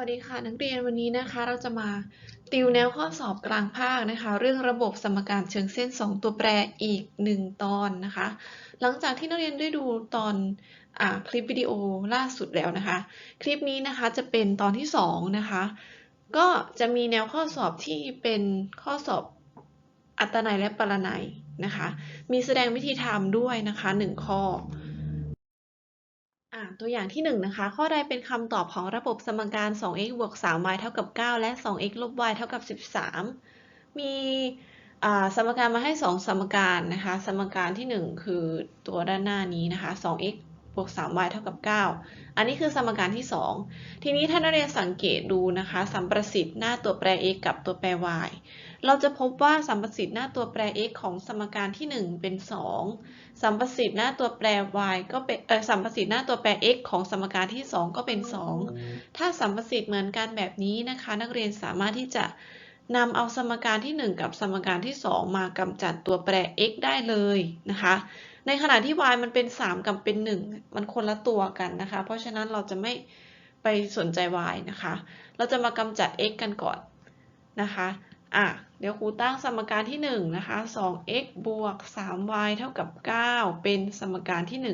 วัสดีค่ะนักเรียนวันนี้นะคะ เราจะมาติวแนวข้อสอบกลางภาคนะคะ เรื่องระบบสมการเชิงเส้น 2 ตัวแปรอีก 1 ตอนนะคะ หลังจากที่นักเรียนได้ดูตอนอคลิปวิดีโอล่าสุดแล้วนะคะ คลิปนี้นะคะจะเป็นตอนที่ 2 นะคะ ก็จะมีแนวข้อสอบที่เป็นข้อสอบอัตนัยและปรนัยนะคะ มีแสดงวิธีทำด้วยนะคะ 1 ข้อ ตัวอย่างที่ 1 นะคะ ข้อใดเป็นคำตอบของระบบสมการ 2x บวก 3y เท่ากับ 9 และ 2x ลบ y เท่ากับ 13 มีสมการมาให้ 2 สมการนะคะ สมการที่ 1 คือตัวด้านหน้านี้นะคะ 2x บวก 3y เท่ากับ 9 อันนี้คือสมการที่ 2 ทีนี้ถ้านักเรียนสังเกตดูนะคะ สัมประสิทธิ์หน้าตัวแปร x กับตัวแปร y เราจะพบว่าสัมประสิทธิ์หน้าตัวแปร x ของสมการที่ 1 เป็น 2 สัมประสิทธิ์หน้าตัวแปร y ก็เป็นเออสัมประสิทธิ์หน้าตัวแปร x ของสมการที่ 2 ก็เป็น 2 ถ้าสัมประสิทธิ์เหมือนกันแบบนี้นะคะ นักเรียนสามารถที่จะนำเอาสมการที่ 1 กับสมการที่ 2 มากำจัดตัวแปร x ได้เลยนะคะ ในขณะที่ y มันเป็น 3 กับเป็น 1 มันคนละตัวกันนะคะ เพราะฉะนั้นเราจะไม่ไปสนใจ y นะคะ เราจะมากำจัด x กันก่อนนะคะอะเดี๋ยวครูตั้งสมการที่1นะคะ 2x บวก 3y เท่ากับ 9 เป็นสมการที่ 1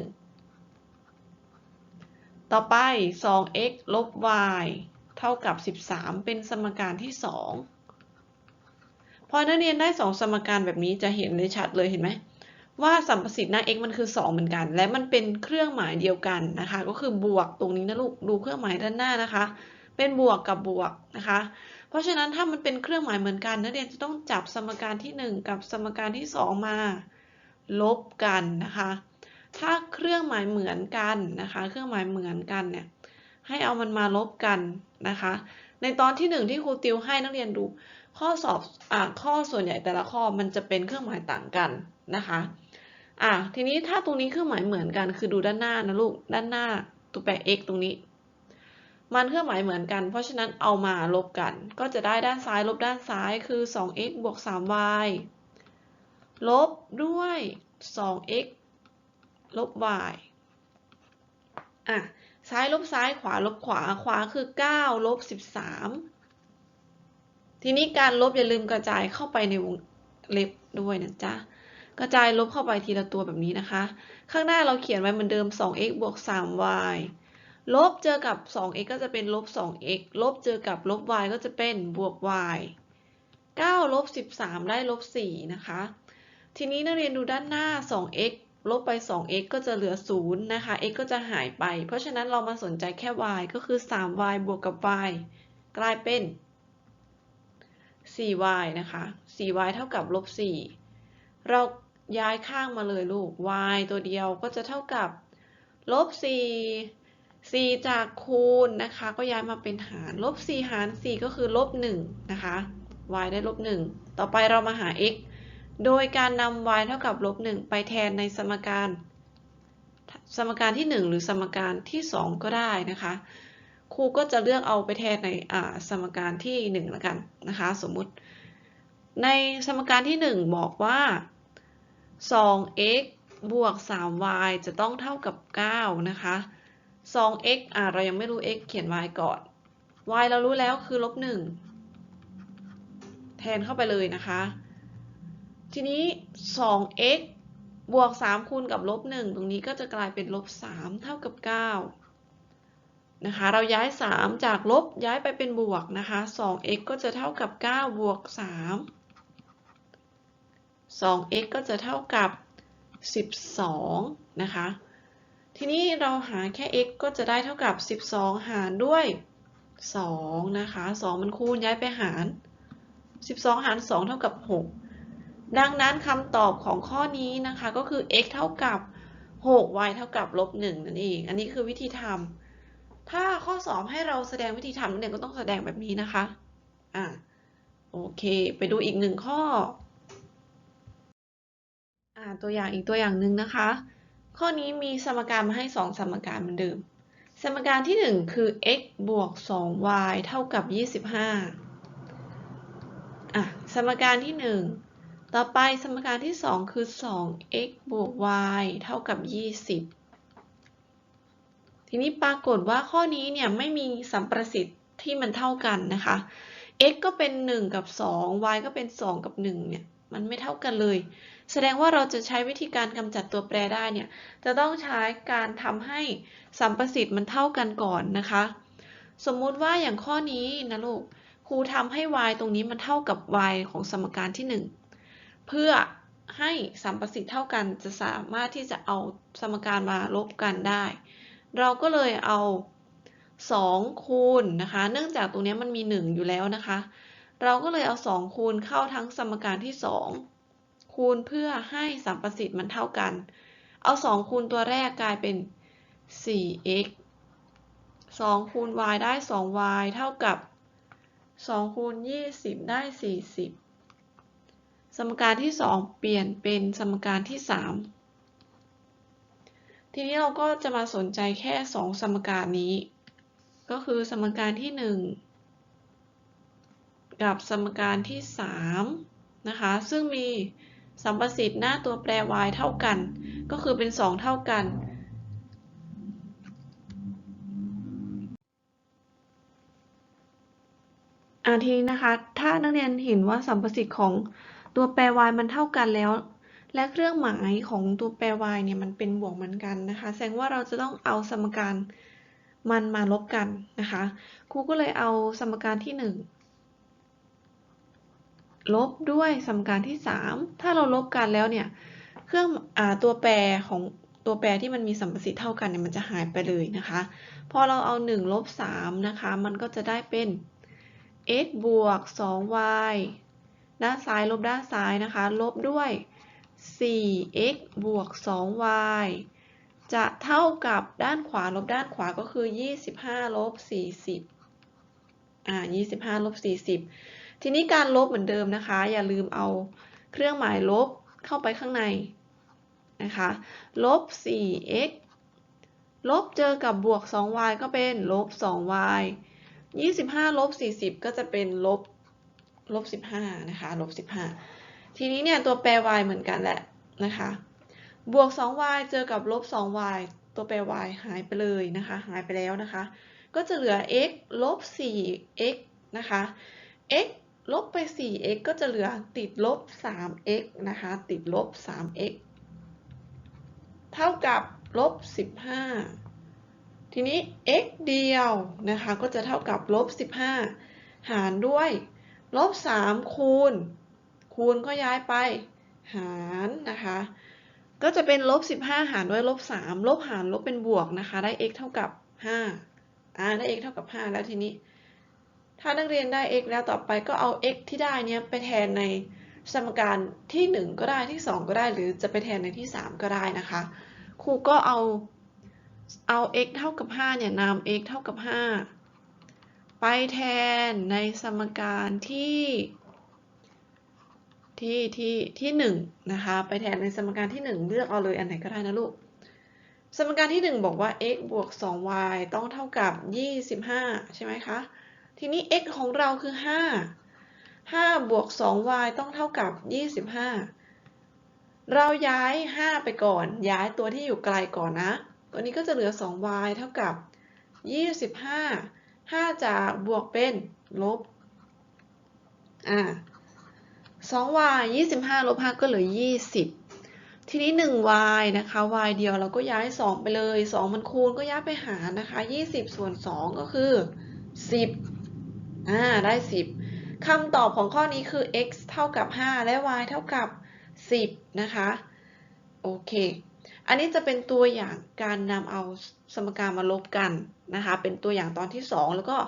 ต่อไป 2x ลบ y เท่ากับ 13 เป็นสมการที่ 2 พอนักเรียนได้ 2 สมการแบบนี้จะเห็นเลยชัดเลยเห็นไหม ว่าสัมประสิทธิ์หน้า x มันคือ 2 เหมือนกัน และมันเป็นเครื่องหมายเดียวกันนะคะ ก็คือบวกตรงนี้นะลูกดูเครื่องหมายด้านหน้านะคะ เป็นบวกกับบวกนะคะ เพราะฉะนั้นถ้ามันเป็นเครื่องหมายเหมือนกันนักเรียนจะต้องจับสมการที่ 1 กับสมการที่ 2 มา ลบกันนะคะ ถ้าเครื่องหมายเหมือนกันนะคะ เครื่องหมายเหมือนกันเนี่ยให้เอามันมาลบกันนะคะ ในตอนที่ 1 ที่ครูติวให้นักเรียนดูข้อสอบอ่าข้อส่วนใหญ่แต่ละข้อมันจะเป็นเครื่องหมายต่างกันนะคะ อะทีนี้ถ้าตรงนี้เครื่องหมายเหมือนกัน คือดูด้านหน้านะลูก ด้านหน้าตัวแปร x ตรงนี้ มันเครื่องหมายเหมือนกัน เพราะฉะนั้นเอามาลบกัน ก็จะได้ด้านซ้ายลบด้านซ้ายคือ 2x บวก 3y ลบด้วย 2x ลบ y อะ ซ้ายลบซ้ายขวาลบขวา ขวาคือ 9 ลบ 13 ทีนี้การลบอย่าลืมกระจายเข้าไปในวงเล็บด้วยนะจ๊ะ กระจายลบเข้าไปทีละตัวแบบนี้นะคะ ข้างหน้าเราเขียนไว้เหมือนเดิม 2x บวก 3y ลบเจอกับ 2x ก็จะเป็นลบ 2x ลบเจอกับลบ y ก็จะเป็นบวก y 9ลบ13 ได้ลบ 4 นะคะ ทีนี้นักเรียนดูด้านหน้า 2x ลบไป 2x ก็จะเหลือ 0 นะคะ x ก็จะหายไป เพราะฉะนั้นเรามาสนใจแค่ y ก็คือ 3y บวกกับ y กลายเป็น 4y นะคะ 4y เท่ากับลบ 4 เรา ย้ายข้างมาเลยลูก y ตัวเดียวก็จะเท่ากับลบ4 4 จากคูณนะคะ ก็ย้ายมาเป็นหารลบ4หาร 4 ก็คือลบ1นะคะ y ได้ลบ1ต่อไปเรามาหา x โดยการนำ y เท่ากับลบ1ไปแทนในสมการ สมการที่ 1 หรือสมการที่ 2 ก็ได้นะคะ ครูก็จะเลือกเอาไปแทนในสมการที่1แล้วกันนะคะ สมมุติ ในสมการที่ 1 บอกว่า 2x บวก 3y จะต้องเท่ากับ 9 นะคะ 2x อะเรายังไม่รู้ x เขียน y ก่อน y เรารู้แล้วคือลบ 1 แทนเข้าไปเลยนะคะ ทีนี้ 2x บวก 3 คูณกับลบ 1 ตรงนี้ก็จะกลายเป็นลบ 3 เท่ากับ 9 นะคะ เราย้าย 3 จากลบย้ายไปเป็นบวกนะคะ 2x ก็จะเท่ากับ 9 บวก 3 2x ก็จะเท่ากับ 12 นะคะ ทีนี้เราหาแค่ x ก็จะได้เท่ากับ 12 หารด้วย 2 นะคะ 2 มันคูณย้ายไปหาร 12 หาร 2 เท่ากับ 6 ดังนั้นคำตอบของข้อนี้นะคะก็คือ x เท่ากับ 6 y เท่ากับลบ1นั่นเอง อันนี้คือวิธีทำ ถ้าข้อสอบให้เราแสดงวิธีทำนักเรียนก็ต้องแสดงแบบนี้นะคะ อะโอเค ไปดูอีกหนึ่งข้อ อ่าตัวอย่างอีกตัวอย่างหนึ่งนะคะ ข้อนี้มีสมการมาให้ 2 สมการเหมือนเดิม สมการที่ 1 คือ x บวก 2y เท่ากับ 25อะสมการที่ 1 ต่อไปสมการที่ 2 คือ 2x บวก y เท่ากับ 20 ทีนี้ปรากฏว่าข้อนี้เนี่ยไม่มีสัมประสิทธิ์ที่มันเท่ากันนะคะ x ก็เป็น 1 กับ 2 y ก็เป็น 2 กับ 1 เนี่ย มันไม่เท่ากันเลย แสดงว่าเราจะใช้วิธีการกำจัดตัวแปรได้เนี่ย จะต้องใช้การทำให้สัมประสิทธิ์มันเท่ากันก่อนนะคะ สมมุติว่าอย่างข้อนี้นะลูก ครูทำให้ y ตรงนี้มันเท่ากับ y ของสมการที่ 1 เพื่อให้สัมประสิทธิ์เท่ากันจะสามารถที่จะเอาสมการมาลบกันได้ เราก็เลยเอา 2 คูณนะคะ เนื่องจากตรงนี้มันมี 1 อยู่แล้วนะคะ เราก็เลยเอา 2 คูณเข้าทั้งสมการที่ 2 คูณเพื่อให้สัมประสิทธิ์มันเท่ากัน เอา 2 คูณตัวแรกกลายเป็น 4x 2 คูณ y ได้ 2y เท่ากับ 2 คูณ 20 ได้ 40 สมการที่ 2 เปลี่ยนเป็นสมการที่ 3 ทีนี้เราก็จะมาสนใจแค่ 2 สมการนี้ ก็คือสมการที่ 1 กับสมการที่3นะคะซึ่งมีสัมประสิทธิ์หน้าตัวแปร y เท่ากัน ก็คือเป็น 2 เท่ากัน อาทีนี้นะคะ ถ้านักเรียนเห็นว่าสัมประสิทธิ์ของตัวแปร y มันเท่ากันแล้ว และเครื่องหมายของตัวแปร y เนี่ยมันเป็นบวกเหมือนกันนะคะ แสดงว่าเราจะต้องเอาสมการมันมาลบกันนะคะ ครูก็เลยเอาสมการที่ 1 ลบด้วยสมการที่ 3 ถ้าเราลบกันแล้วเนี่ย เครื่องอตัวแปรของตัวแปรที่มันมีสัมประสิทธิ์เท่ากันเนี่ยมันจะหายไปเลยนะคะ พอเราเอา1ลบ3นะคะ มันก็จะได้เป็น x บวก 2y ด้านซ้ายลบด้านซ้ายนะคะ ลบด้วย 4x บวก 2y จะเท่ากับด้านขวาลบด้านขวาก็คือ 25 ลบ 40 อ่า 25 ลบ 40 ทีนี้การลบเหมือนเดิมนะคะ อย่าลืมเอาเครื่องหมายลบเข้าไปข้างในนะคะลบ 4x ลบเจอกับบวก 2y ก็เป็นลบ 2y 25 ลบ 40 ก็จะเป็นลบลบ 15 นะคะ ลบ 15 ทีนี้เนี่ยตัวแปร y เหมือนกันแหละนะคะ บวก 2y เจอกับลบ 2y ตัวแปร y หายไปเลยนะคะ หายไปแล้วนะคะ ก็จะเหลือ x ลบ 4x นะคะ x ลบไป 4x ก็จะเหลือติดลบ 3x นะคะ ติดลบ 3x เท่ากับลบ 15 ทีนี้ x เดียวนะคะ ก็จะเท่ากับลบ 15 หารด้วยลบ 3 คูณ คูณก็ย้ายไป หารนะคะ ก็จะเป็นลบ 15 หารด้วยลบ 3 ลบหารลบเป็นบวกนะคะ ได้ x เท่ากับ 5 อ่า ได้ x เท่ากับ 5 แล้วทีนี้ ถ้านักเรียนได้ x แล้วต่อไปก็เอา x ที่ได้เนี้ยไปแทนในสมการที่ 1 ก็ได้ที่ 2 ก็ได้ หรือจะไปแทนในที่ 3 ก็ได้นะคะ ครูก็เอาเอา x เท่ากับ 5 เนี่ยนำ x เท่ากับ 5 ไปแทนในสมการที่ ที่ที่ที่หนึ่งนะคะ ไปแทนในสมการที่ 1 เลือกเอาเลยอันไหนก็ได้นะลูก สมการที่ 1 บอกว่า x บวก 2y ต้องเท่ากับ 25 ใช่ไหมคะ ทีนี้ x ของเราคือ 5 5 บวก 2y ต้องเท่ากับ 25 เราย้าย 5 ไปก่อน ย้ายตัวที่อยู่ไกลก่อนนะ ตัวนี้ก็จะเหลือ 2y เท่ากับ 25 5จากบวกเป็นลบ อ่า 2y 25 ลบ 5 ก็เหลือ 20 ทีนี้ 1y นะคะ y เดียวเราก็ย้าย 2 ไปเลย 2 มันคูณก็ย้ายไปหารนะคะ 20 ส่วน 2 ก็คือ 10 อ่าได้ 10คำตอบของข้อนี้คือ x เท่ากับ 5 และ y เท่ากับ 10 นะคะ โอเค อันนี้จะเป็นตัวอย่างการนำเอาสมการมาลบกันนะคะ เป็นตัวอย่างตอนที่ 2 แล้วก็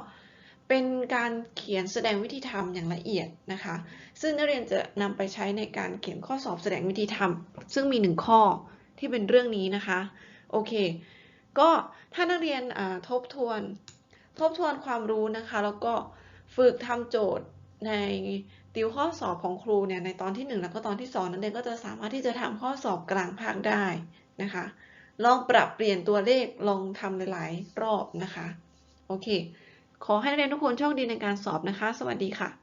เป็นการเขียนแสดงวิธีทำอย่างละเอียดนะคะ ซึ่งนักเรียนจะนำไปใช้ในการเขียนข้อสอบแสดงวิธีทำซึ่งมีหนึ่งข้อที่เป็นเรื่องนี้นะคะ โอเค ก็ถ้านักเรียนทบทวน ทบทวนความรู้นะคะ แล้วก็ฝึกทำโจทย์ในติวข้อสอบของครูเนี่ยในตอนที่ 1 แล้วก็ตอนที่ 2 นักเรียนก็จะสามารถที่จะทำข้อสอบกลางภาคได้นะคะ ลองปรับเปลี่ยนตัวเลขลองทำหลาย ๆ รอบนะคะ โอเค ขอให้นักเรียนทุกคนโชคดีในการสอบนะคะ สวัสดีค่ะ